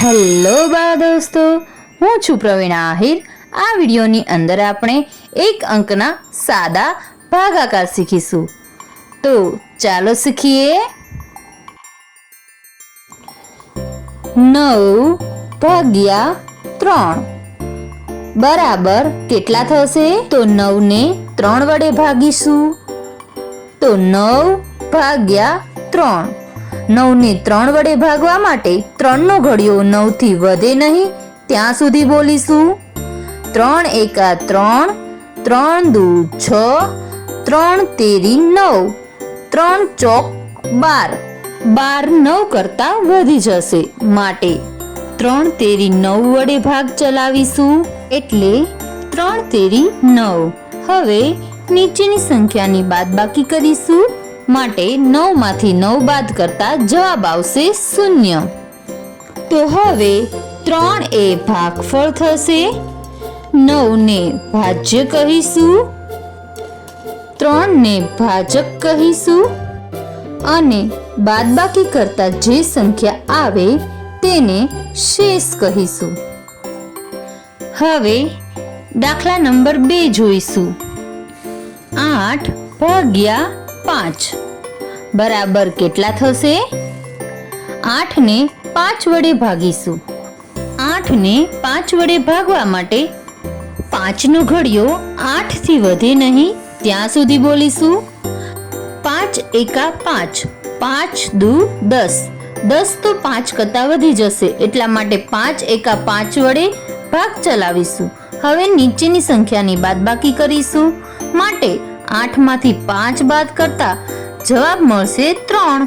Hello બા દોસ્તો, હું છું પ્રવીણા આહિર. આ વિડીયોની અંદર આપણે એક અંકના સાદા ભાગાકાર શીખીશું. તો ચાલો શીખીએ. નવ ભાગ્યા ત્રણ. બરાબર કેટલા થશે? તો નવને ત્રણ વડે ભાગીશું. તો નવ ભાગ્યા ત્રણ. નવને ત્રણ વડે ભાગવા માટે ત્રણનો ઘડિયો નવથી વધે નહીં. ત્યાં સુધી બોલીશું. ત્રણ એકા ત્રણ ત્રણ દુ છ, ત્રણ તેરી નવ, ત્રણ ચોક બાર. બાર નવ કરતા વધી જશે માટે ત્રણ તેરી નવ વડે ભાગ ચલાવીશું એટલે ત્રણ તેરી નવ. હવે નીચેની સંખ્યાની બાદબાકી કરીશું. માટે નવમાંથી નવ બાદ કરતા જવાબ આવશે શૂન્ય. તો હવે ત્રણ એ ભાગફળ થશે. નવને ભાજ્ય કહીશું. ત્રણને ભાજક કહીશું. અને બાદબાકી કરતા જે સંખ્યા આવે તેને શેષ કહીશું. હવે દાખલા નંબર બે જોઈશું. આઠ ભાગ્યા પાંચ. બરાબર કેટલા થશે? આઠને પાંચ વડે ભાગીશું. આઠને પાંચ વડે ભાગવા માટે પાંચનો ઘડિયો આઠથી વધે નહીં, ત્યાં સુધી બોલીશું. પાંચ એકા પાંચ પાંચ દુ દસ. દસ તો પાંચ કરતાં વધી જશે, એટલા માટે પાંચ એકા પાંચ વડે ભાગ ચલાવીશું. હવે નીચેની સંખ્યાની બાદબાકી કરીશું. માટે આઠમાંથી પાંચ બાદ કરતા જવાબ મળશે ત્રણ.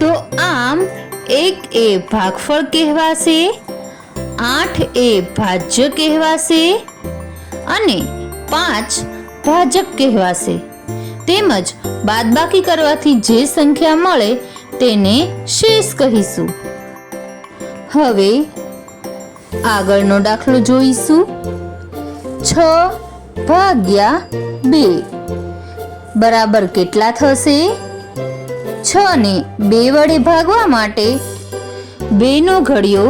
તો આમ એક એ ભાગફળ કહેવાશે, આઠ એ ભાજ્ય કહેવાશે અને પાંચ ભાજક કહેવાશે. તેમજ બાદબાકી કરવાથી જે સંખ્યા મળે તેને શેષ કહીશું. હવે આગળનો દાખલો જોઈશું. છ ભાગ્યા બે. બરાબર કેટલા થશે? છ ને બે વડે ભાગવા માટે બેનો ઘડિયો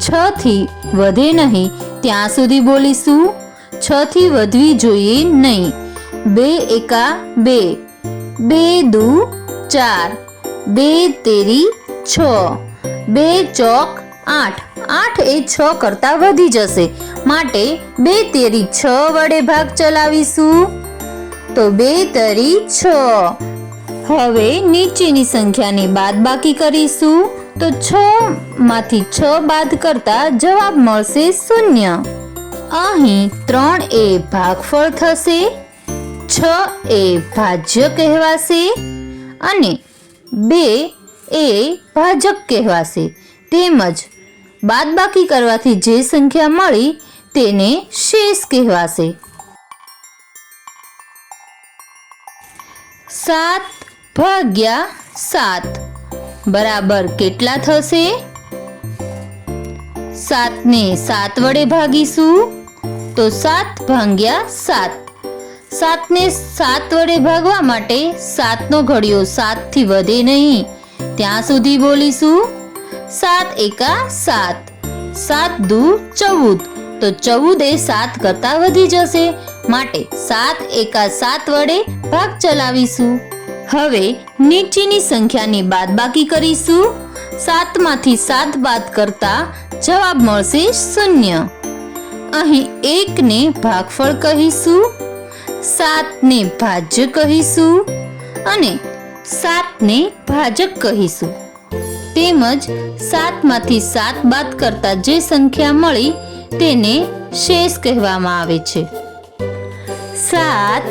છ થી વધે નહીં. ત્યાં સુધી બોલીશું, છ થી વધવી જોઈએ નહીં. બે એકા બે બે દુ ચાર, બે તેરી છ, બે ચોક આઠ. આઠ એ છ કરતાં વધી જશે. માટે બે તેરી છ વડે ભાગ ચલાવીશું. તો બે તરી છ. હવે નીચેની સંખ્યાની બાદબાકી કરીશું. તો છ માંથી છ બાદ કરતા જવાબ મળશે શૂન્ય. અહીં ત્રણ એ ભાગફળ થશે, છ એ ભાજ્ય કહેવાશે અને બે એ ભાજક કહેવાશે. તેમજ બાદબાકી કરવાથી જે સંખ્યા મળી તેને શેષ કહેવાશે. સાત ભાગ્યા સાત. બરાબર કેટલા થશે? સાતને સાત વડે ભાગીશું? તો સાત ભાગ્યા સાત. સાતને સાત વડે ભાગવા માટે સાતનો ઘડિયો સાતથી વધે નહીં. ત્યાં સુધી બોલીશું. સાત એકા સાત. સાત દુ ચૌદ. તો ચૌદ એ સાત કરતાં વધી જશે. માટે સાત એકા સાત વડે ભાગ ચલાવીશું. હવે નીચેની સંખ્યાની બાદબાકી કરીશું. સાતમાંથી સાત બાદ કરતા જવાબ મળશે શૂન્ય. અહીં એકને ભાગફળ કહીશું, સાતને ભાજ્ય કહીશું અને સાતને ભાજક કહીશું. તેમજ સાતમાંથી સાત બાદ કરતા જે સંખ્યા મળી તેને શેષ કહેવામાં આવે છે. સાત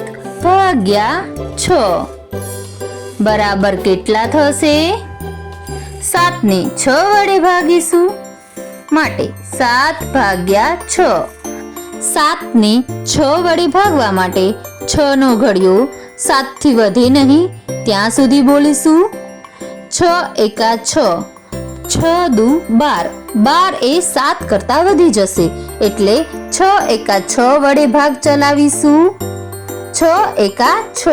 ભાગ્યા છ. બરાબર કેટલા થશે? સાતને છ વડે ભાગીશું માટે સાત ભાગ્યા છ. સાતને છ વડે ભાગવા માટે છ નો ઘડિયો સાતથી વધે નહીં, ત્યાં સુધી બોલીશું. છ એકા છ. છ દુ બાર. બાર એ સાત કરતાં વધી જશે, એટલે છ એકા છ વડે ભાગ ચલાવીશું. છ એકા છ.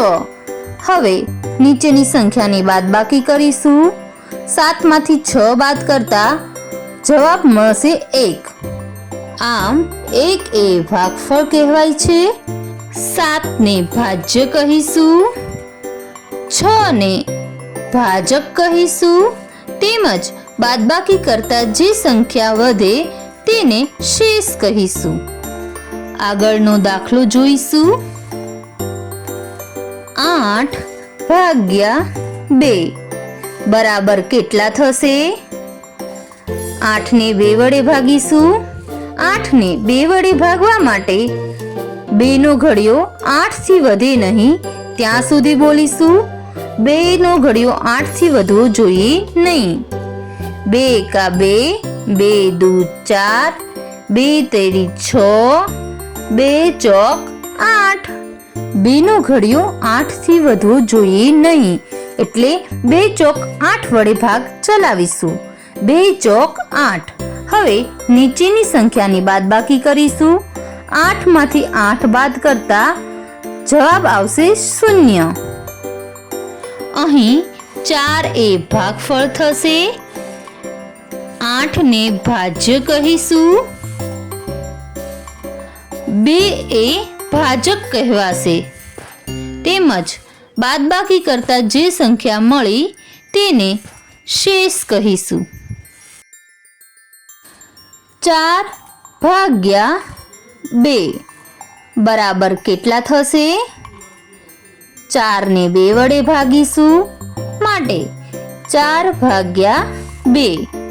હવે નીચેની સંખ્યાની બાદબાકી કરીશું. સાતમાંથી છ બાદ કરતા જવાબ મળશે એક. આમ એક એ ભાગફળ કહેવાય છે. સાતને ભાજ્ય કહીશું. છ ને ભાજક કહીશું. તેમજ બાદબાકી કરતા જે સંખ્યા વધે તેને શેષ કહીશું. આગળનો દાખલો જોઈશું. આઠ ભાગ્યા બે. બરાબર કેટલા થશે? આઠને બે વડે ભાગીશું. આઠને બે વડે ભાગવા માટે બેનો ઘડિયો આઠથી વધે નહીં, ત્યાં સુધી બોલીશું. બેનો ઘડિયો આઠથી વધવો જોઈએ નહીં. બે એકા બે બે દૂ ચાર, બે તેરી છ, બે ચોક આઠ. બેનો ઘડિયો આઠથી વધવો જોઈએ નહીં, એટલે બે ચોક આઠ વડે ભાગ ચલાવીશું. બે ચોક આઠ. હવે નીચેની સંખ્યાની બાદબાકી કરીશું. આઠમાંથી આઠ બાદ કરતા જવાબ આવશે શૂન્ય. અહીં ચાર એ ભાગફળ થશે. આઠને ભાજ્ય કહીશું? બે એ ભાજક કહેવાશે. તેમજ બાદબાકી કરતા જે સંખ્યા મળી તેને શેષ કહીશું. ચાર ભાગ્યા બે. બરાબર કેટલા થશે? ચારને બે વડે ભાગીશું. માટે ચાર ભાગ્યા બે.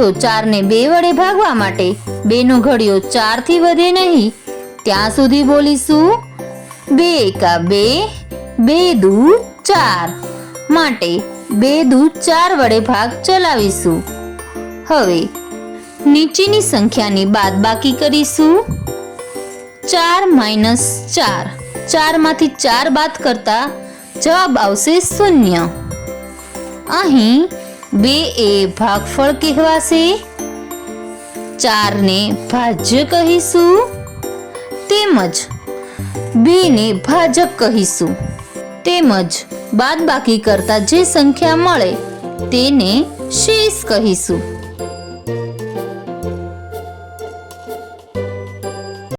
તો ચારને બે વડે ભાગવા માટે બેનો ઘડિયો ચારથી વધે નહીં. ત્યાં સુધી બોલીશું, બે એકા બે બે દુ ચાર. માટે બે દુ ચાર વડે ભાગ ચલાવીશું. હવે નીચેની સંખ્યાની બાદબાકી કરીશું. ચાર માઇનસ ચાર. ચારમાંથી ચાર બાદ કરતા જવાબ આવશે શૂન્ય. અહીં બે એ ભાગફળ કહેવાશે. ચારને ભાજ્ય કહીશું. તેમજ બેને ભાજક કહીશું. તેમજ બાદબાકી કરતા જે સંખ્યા મળે તેને શેષ કહીશું.